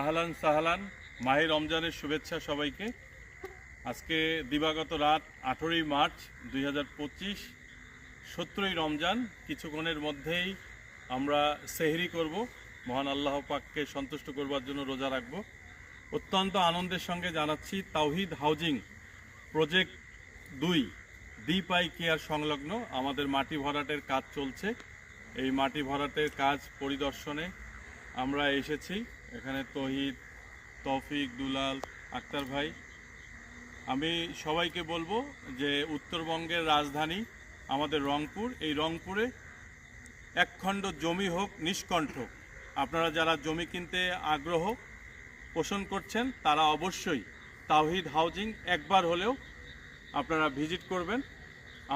আহলান সাহলান, মাহে রমজানের শুভেচ্ছা সবাইকে। আজকে দিবাগত রাত আঠেরোই মার্চ দুই হাজার পঁচিশ, সতেরোই রমজান, কিছুক্ষণের মধ্যেই আমরা সেহরি করব। মহান আল্লাহ পাককে সন্তুষ্ট করবার জন্য রোজা রাখব। অত্যন্ত আনন্দের সঙ্গে জানাচ্ছি তাওহিদ হাউজিং প্রজেক্ট দুই দ্বীপাই কেয়ার সংলগ্ন। আমাদের মাটি ভরাটের কাজ চলছে। এই মাটি ভরাটের কাজ পরিদর্শনে আমরা এসেছি। এখানে তহিদ, তৌফিক, দুলাল, আক্তার ভাই। আমি সবাইকে বলব যে উত্তরবঙ্গের রাজধানী আমাদের রংপুর। এই রংপুরে একখণ্ড জমি হোক, নিষ্কণ্ঠ। আপনারা যারা জমি কিনতে আগ্রহ পোষণ করছেন, তারা অবশ্যই তাওহিদ হাউজিং একবার হলেও আপনারা ভিজিট করবেন।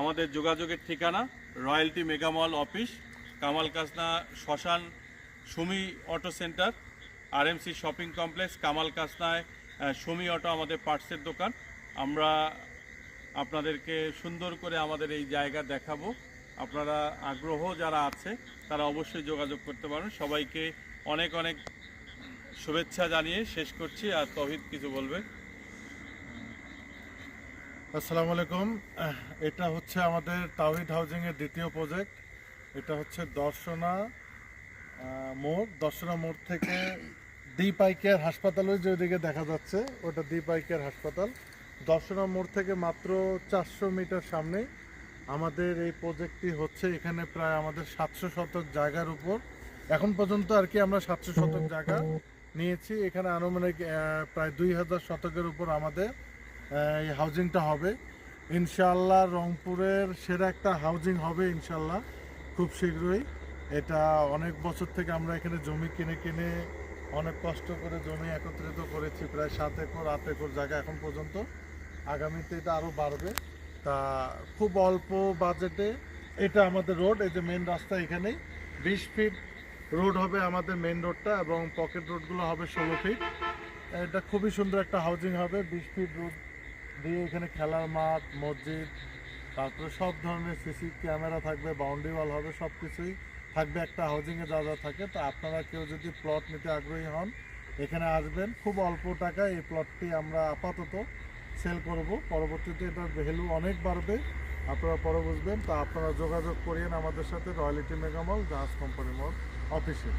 আমাদের যোগাযোগের ঠিকানা royalty megamall office, Kamal Kasna শ্মশান Sumi auto centre. RMC shopping complex Kamal কাসনায় Sumi auto আমাদের পার্টসের দোকান। আমরা আপনাদেরকে সুন্দর করে আমাদের এই জায়গা দেখাবো। আপনারা আগ্রহ যারা আছে, তারা অবশ্যই যোগাযোগ করতে পারেন। সবাইকে অনেক অনেক শুভেচ্ছা জানিয়ে শেষ করছি, আর তহিদ কিছু বলবে? আসসালামু আলাইকুম। এটা হচ্ছে আমাদের তাওহিদ হাউজিং এর দ্বিতীয় প্রজেক্ট। এটা হচ্ছে দর্শনা মোড়। দর্শনা মোড় থেকে দ্বীপাই কেয়ার হাসপাতাল ওই যে ওইদিকে দেখা যাচ্ছে, ওটা দ্বীপাই কেয়ার হাসপাতাল। দর্শনা মোড় থেকে মাত্র চারশো মিটার সামনে আমাদের এই প্রজেক্টটি হচ্ছে এখানে প্রায় আমাদের সাতশো শতক জায়গার উপর। এখন পর্যন্ত আর কি আমরা সাতশো শতক জায়গা নিয়েছি। এখানে আনুমানিক প্রায় দুই হাজার শতকের উপর আমাদের এই হাউজিংটা হবে। ইনশাল্লাহ রংপুরের সেরা একটা হাউজিং হবে ইনশাল্লাহ খুব শীঘ্রই। এটা অনেক বছর থেকে আমরা এখানে জমি কিনে কিনে অনেক কষ্ট করে জমি একত্রিত করেছি, প্রায় সাত একর, আট একর জায়গা এখন পর্যন্ত। আগামীতে এটা আরও বাড়বে। তা খুব অল্প বাজেটে এটা আমাদের রোড, এই যে মেন রাস্তা এখানেই। বিশ ফিট রোড হবে আমাদের মেন রোডটা এবং পকেট রোডগুলো হবে ষোলো ফিট এটা খুবই সুন্দর একটা হাউজিং হবে। বিশ ফিট রোড দিয়ে এখানে খেলার মাঠ, মসজিদ, তারপরে সব ধরনের সিসি ক্যামেরা থাকবে বাউন্ডারি ওয়াল হবে সব কিছুই থাকবে একটা হাউজিংয়ে যা যা থাকে, তো আপনারা কেউ যদি প্লট নিতে আগ্রহী হন, এখানে আসবেন। খুব অল্প টাকায় এই প্লটটি আমরা আপাতত সেল করব। পরবর্তীতে এটার ভ্যালু অনেক বাড়বে, আপনারা পরে বুঝবেন। তো আপনারা যোগাযোগ করিয়েন আমাদের সাথে রয়্যালিটি মেগামল জাহাজ কোম্পানি মল অফিসে